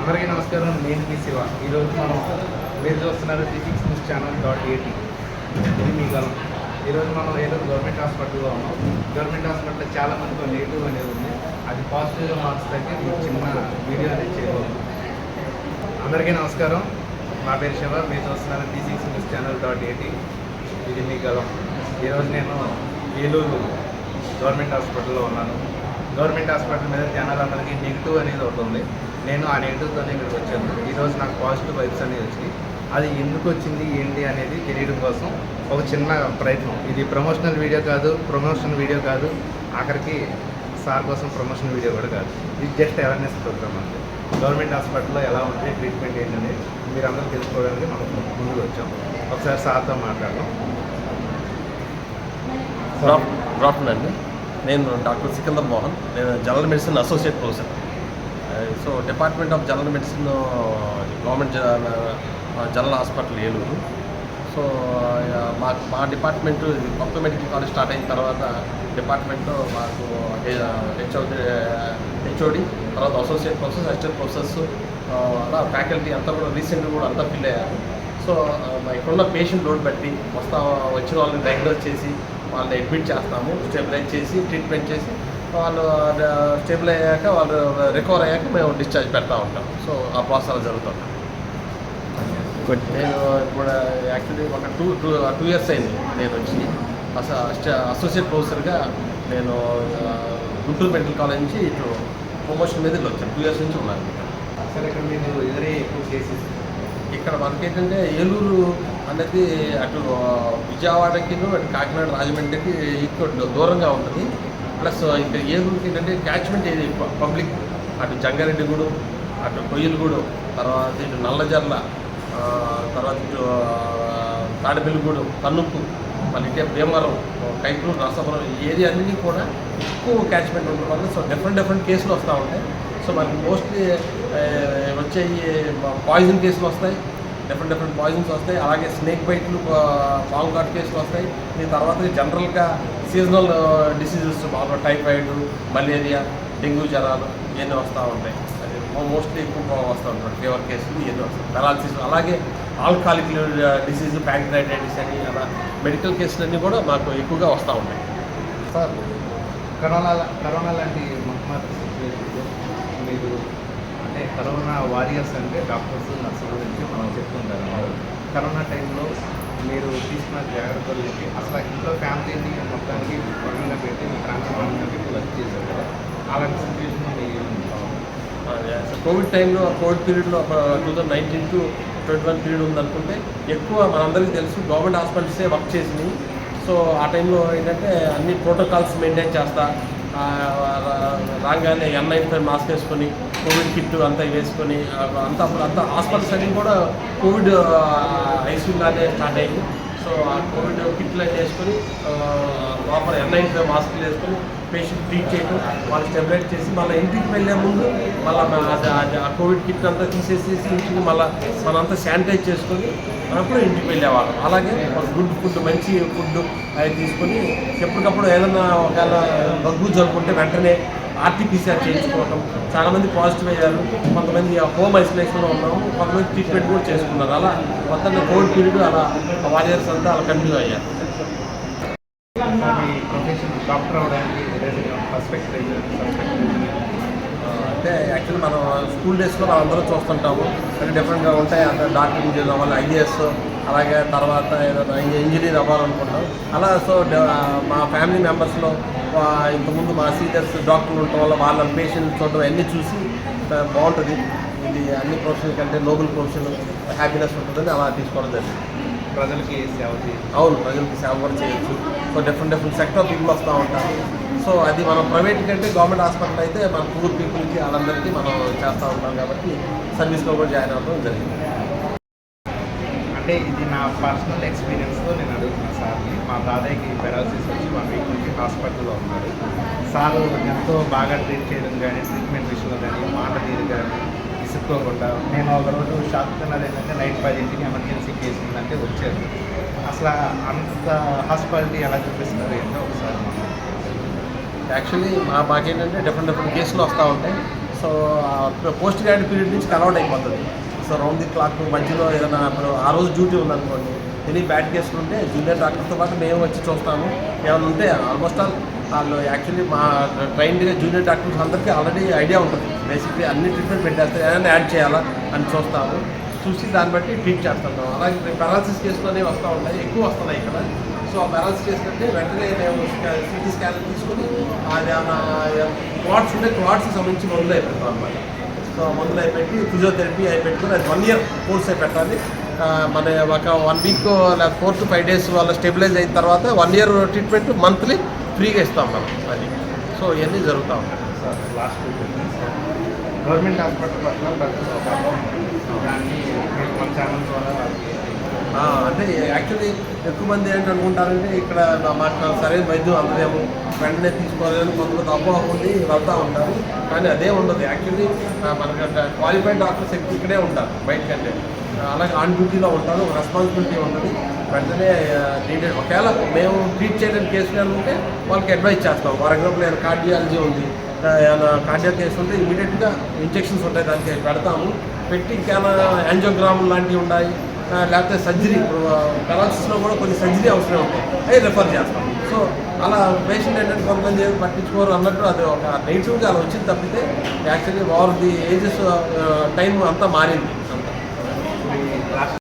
అందరికీ నమస్కారం నేను మీ శివ. ఈరోజు మనం మీరు చూస్తున్నారు ఫిజిక్స్ న్యూస్ ఛానల్ డాట్ ఏటీ ఇది మీ గలం ఈరోజు మనం ఏదో గవర్నమెంట్ హాస్పిటల్లో ఉన్నాం. గవర్నమెంట్ హాస్పిటల్లో చాలా మందికి నెగిటివ్ అనేది ఉంది. అది పాజిటివ్గా మార్చడానికి మీకు చిన్న వీడియో అనేది చేయబోతున్నాం. అందరికీ నమస్కారం. నా పేరు శివ. మీరు చూస్తున్నారు ఫిజిక్స్ న్యూస్ ఛానల్ డాట్ ఏటీ ఇది మీ గలం ఈరోజు నేను ఏలూరు గవర్నమెంట్ హాస్పిటల్లో ఉన్నాను. గవర్నమెంట్ హాస్పిటల్ మీద జనాలందరికీ నెగిటివ్ అనేది ఒకటి ఉంది. నేను ఆ నెగిటివ్తోనే ఇక్కడికి వచ్చాను. ఈరోజు నాకు పాజిటివ్ వైబ్స్ అనేది వచ్చినాయి. అది ఎందుకు వచ్చింది ఏంటి అనేది తెలియడం కోసం ఒక చిన్న ప్రయత్నం. ఇది ప్రమోషనల్ వీడియో కాదు ప్రమోషన్ వీడియో కాదు ఆఖరికి సార్ కోసం ప్రమోషన్ వీడియో కూడా కాదు. ఇది జస్ట్ అవేర్నెస్ ప్రోగ్రామ్ అండి గవర్నమెంట్ హాస్పిటల్లో ఎలా ఉంటుంది ట్రీట్మెంట్ ఏంటనేది మీరు అందరూ తెలుసుకోవడానికి మనం ముందుకు వచ్చాం. ఒకసారి సార్తో మాట్లాడదాం. గుడ్ ఆఫ్టర్నూన్ అండి నేను డాక్టర్ సికిందర్ మోహన్. నేను general medicine associate professor. So department of general medicine government general hospital Eluru. So మా మా డిపార్ట్మెంట్ కొత్త మెడికల్ కాలేజ్ స్టార్ట్ అయిన తర్వాత డిపార్ట్మెంట్లో మాకు హెచ్ఓడి హెచ్ఓడి తర్వాత అసోసియేట్ ప్రొఫెసర్ అసిస్టెంట్ ప్రొఫెసర్స్ అలా ఫ్యాకల్టీ అంతా కూడా రీసెంట్గా కూడా అంతా ఫిల్ అయ్యారు. సో మా ఇక్కడున్న పేషెంట్ లోడ్ బట్టి వస్తా వచ్చిన వాళ్ళని డయాగ్నోస్ చేసి వాళ్ళని అడ్మిట్ చేస్తాము స్టెబిలైజ్ చేసి ట్రీట్మెంట్ చేసి వాళ్ళు స్టేబుల్ అయ్యాక వాళ్ళు రికవర్ అయ్యాక మేము డిశ్చార్జ్ పెడతా ఉంటాం. సో ఆ ప్రాసెస్ జరుగుతుంది. నేను ఇప్పుడు యాక్చువల్లీ ఒక టూ టూ టూ ఇయర్స్ అయింది నేను వచ్చి. అస అసోసియేట్ ప్రొఫెసర్గా నేను గుంటూరు మెడికల్ కాలేజ్ నుంచి ఇటు ప్రమోషన్ మీద వచ్చాను. టూ ఇయర్స్ నుంచి ఉన్నాను. సరే ఇక్కడ మీరు ఎదురే ఎక్కువ కేసెస్ ఇక్కడ మనకేంటంటే ఏలూరు అనేది అటు విజయవాడకి అటు కాకినాడ రాజమండ్రికి ఎక్కువ దూ- దూరంగా ఉంటుంది. ప్లస్ ఇంకా ఏలూరుకి ఏంటంటే క్యాచ్మెంట్ ఏది ఎక్కువ? పబ్లిక్ అటు జంగారెడ్డిగూడు అటు కొయ్యలగూడు తర్వాత ఇటు నల్లజర్ల తర్వాత ఇటు తాడబెల్లిగూడు తాడబెల్లిగూడెం మళ్ళీ ఇటే భీమవరం కైకూరు నరసాపురం ఈ ఏరియా అన్నీ కూడా ఎక్కువ క్యాచ్మెంట్ ఉండడం వల్ల సో డిఫరెంట్ డిఫరెంట్ కేసులు వస్తూ ఉంటాయి. సో మనకి మోస్ట్లీ వచ్చే పాయిజన్ కేసులు వస్తాయి. డిఫరెంట్ డిఫరెంట్ పాయిజన్స్ వస్తాయి. అలాగే స్నేక్ బైట్లు పాము కాట్ కేసులు వస్తాయి. దీని తర్వాత జనరల్గా సీజనల్ డిసీజెస్ బాగా టైఫాయిడ్ మలేరియా డెంగ్యూ జ్వరాలు ఇవన్నీ వస్తూ ఉంటాయి. అది మోస్ట్లీ ఎక్కువ వస్తూ ఉంటాయి ఫీవర్ కేసులు ఇవన్నీ వస్తాయి. పెరాలసిస్ అలాగే ఆల్కాలిక్ డిసీజ్ ప్యాంక్రైటైటిస్ అని అలా మెడికల్ కేసులు అన్నీ కూడా మాకు ఎక్కువగా వస్తూ ఉంటాయి. సార్ కరోనా కరోనా లాంటి మహమ్మారి సిచ్యువేషన్లో మీరు అంటే కరోనా వారియర్స్ అంటే డాక్టర్స్ నర్సుల గురించి మనం చెప్తుంటారు కరోనా టైంలో మీరు తీసుకున్న జాగ్రత్తలు చెప్పి అసలు ఇంట్లో ఫ్యామిలీని మొత్తానికి పరంగా పెట్టి మీ ప్రాంతంగా పెట్టి వర్క్ చేశారు? కదా అలాంటి సిచ్యువేషన్ కోవిడ్ టైంలో కోవిడ్ పీరియడ్లో two thousand nineteen to twenty one period ఉందనుకుంటే ఎక్కువ మనందరికీ తెలుసు గవర్నమెంట్ హాస్పిటల్సే వర్క్ చేసినాయి సో ఆ టైంలో ఏంటంటే అన్ని ప్రోటోకాల్స్ మెయింటైన్ చేస్తా రాగానే ఎన్ఐ మాస్క్ వేసుకొని కోవిడ్ కిట్ అంతా వేసుకొని అంత అంత అంతా హాస్పిటల్స్ అన్నీ కూడా కోవిడ్ ఐసీయూలానే స్టార్ట్ అయ్యింది సో ఆ కోవిడ్ కిట్లు అన్నీ వేసుకొని ప్రాపర్ లోపల మాస్క్లు వేసుకొని పేషెంట్ ట్రీట్ చేయడం వాళ్ళు స్టెబిలైట్ చేసి మళ్ళీ ఇంటికి వెళ్ళే ముందు మళ్ళీ ఆ కోవిడ్ కిట్ అంతా తీసేసేసి ఇంటికి మళ్ళీ మనంతా శానిటైజ్ చేసుకొని అప్పుడు ఇంటికి వెళ్ళేవాళ్ళం. అలాగే గుడ్ ఫుడ్ మంచి ఫుడ్ అవి తీసుకొని ఎప్పటికప్పుడు ఏదైనా ఒకవేళ దగ్గు జరుపుకుంటే వెంటనే ఆర్టీపీసీఆర్ చేయించుకోవటం. చాలామంది పాజిటివ్ అయ్యారు. కొంతమంది హోమ్ ఐసోలేషన్లో ఉన్నాము కొంతమంది ట్రీట్మెంట్ కూడా చేసుకున్నారు. అలా మొత్తం కోవిడ్ పీరియడ్ అలా వారియర్స్ అంతా అలా కంటిన్యూ అయ్యారు. డాక్టర్ అవడానికి అంటే యాక్చువల్లీ మనం స్కూల్ డేస్లో మనం అందరూ చూస్తుంటాము. అంటే డిఫరెంట్గా ఉంటాయి. అంటే డాక్టర్ ఇంజనీర్ అవ్వాలి ఐఏఎస్ అలాగే తర్వాత ఏదైనా ఇంజనీర్ అవ్వాలనుకుంటాం. అలా సో మా ఫ్యామిలీ మెంబర్స్లో ఇంతకుముందు మా సీనియర్స్ డాక్టర్లు ఉండటం వల్ల వాళ్ళ పేషెంట్ చూడడం అన్నీ చూసి బాగుంటుంది. ఇది అన్ని ప్రొఫెషన్ కంటే నోబెల్ ప్రొఫెషన్ హ్యాపీనెస్ ఉంటుందని అలా తీసుకోవడం జరిగింది. ప్రజలకి సేవ చేసి అవును ప్రజలకి సేవ కూడా చేయొచ్చు. So different different sector people వస్తూ ఉంటారు. సో అది మనం ప్రైవేట్ కంటే గవర్నమెంట్ హాస్పిటల్ అయితే మన పూర్ పీపుల్కి వాళ్ళందరికీ మనం చేస్తూ ఉంటాం కాబట్టి సర్వీస్లో కూడా జాయిన్ అవ్వడం జరిగింది. అంటే ఇది నా పర్సనల్ ఎక్స్పీరియన్స్తో నేను అడుగుతున్నా సార్ని. మా తాతయ్యకి పెరాలసిస్ వచ్చి వన్ వీక్ నుంచి హాస్పిటల్లో ఉన్నాడు సార్ ఎంతో బాగా ట్రీట్ చేయడం కానీ ట్రీట్మెంట్ విషయంలో కానీ మాట తీరు కానీ ఇసుక్కోకుండా నేను ఒక రోజు షాక్ తిన్నది ఏంటంటే నైట్ పదింటికి ఎమర్జెన్సీ కేసు ఉందంటే వచ్చారు. అసలు అంత హాస్పిటాలిటీ ఎలా చూపిస్తున్నారు ఏంటో ఒకసారి యాక్చువల్లీ మా మాకేంటంటే డిఫరెంట్ డిఫరెంట్ కేసులు వస్తూ ఉంటాయి. సో పోస్ట్ గ్రాడ్యుయేట్ పీరియడ్ నుంచి కన్వర్ట్ అయిపోతుంది. సో రౌండ్ ది క్లాక్ మధ్యలో ఏదైనా ఆ రోజు డ్యూటీ ఉందనుకోండి. ఎనీ బ్యాడ్ కేసులు ఉంటే జూనియర్ డాక్టర్తో పాటు మేము వచ్చి చూస్తాము. ఏమైనా ఉంటే ఆల్మోస్ట్ ఆల్ వాళ్ళు యాక్చువల్లీ మా ట్రైన్డ్గా జూనియర్ డాక్టర్స్ అందరికీ ఆల్రెడీ ఐడియా ఉంటుంది. బేసిక్లీ అన్ని ట్రీట్మెంట్ పెట్టేస్తారు. ఏదైనా యాడ్ చేయాలా అని చూస్తాము. చూసి దాన్ని బట్టి ట్రీట్ చేస్తాం అలాగే పెరాలసిస్ కేసులోనే వస్తూ ఉంటాయి ఎక్కువ వస్తున్నాయి ఇక్కడ. సో ఆ పెరాలసిస్ కేసు కంటే వెంటనే మేము సిటీ స్కాన్ తీసుకొని అది క్లాట్స్ ఉంటే క్లాట్స్కి సంబంధించి మందులు అయిపోతాం అనమాట సో మందులు అయిపెట్టి ఫిజియోథెరపీ అయిపెట్టుకుని అది వన్ ఇయర్ కోర్స్ అయి పెట్టాలి మన ఒక వన్ వీక్ లేదా ఫోర్ టు ఫైవ్ డేస్ వాళ్ళ స్టెబిలైజ్ అయిన తర్వాత వన్ ఇయర్ ట్రీట్మెంట్ మంత్లీ ఫ్రీగా ఇస్తాం మనం అది. సో ఇవన్నీ జరుగుతూ ఉంటాయి. సార్ లాస్ట్ గవర్నమెంట్ హాస్పిటల్ పట్ల దాన్ని మన ఛానల్ ద్వారా అంటే యాక్చువల్లీ ఎక్కువ మంది ఏంటనుకుంటారంటే ఇక్కడ నా- మాట సరైన వైద్యం అందదేమో వెంటనే తీసుకోవాలని కొంతమంది అపోహ ఉండి వెళ్తూ ఉంటారు. కానీ అదే ఉండదు. యాక్చువల్లీ మనకి క్వాలిఫైడ్ డాక్టర్స్ ఎక్కువ ఇక్కడే ఉంటారు బయటకంటే. అలాగే ఆన్ డ్యూటీలో ఉంటారు. రెస్పాన్సిబిలిటీ ఉంటుంది. వెంటనే నీడెడ్ ఒకవేళ మేము ట్రీట్ చేయడానికి కేసులు ఉంటే వాళ్ళకి అడ్వైస్ చేస్తాం. ఫర్ ఎగ్జాంపుల్ ఏమైనా కార్డియాలజీ ఉంది. ఏమైనా కార్డియా కేసు ఉంటే ఇమీడియట్గా ఇంజెక్షన్స్ ఉంటాయి. దానికి పెడతాము. పెట్టి ఇంకేమైనా యాంజోగ్రామ్ లాంటివి ఉన్నాయి లేకపోతే సర్జరీ. ఇప్పుడు పెరాలసిస్లో కూడా కొన్ని సర్జరీ అవసరం ఉంటాయి అవి రెఫర్ చేస్తాం. సో అలా పేషెంట్ ఏంటంటే కొంతమంది ఏమి పట్టించుకోరు అన్నట్టు అది ఒక నెగిటివ్గా అలా వచ్చింది తప్పితే actually over the ages time అంతా మారింది.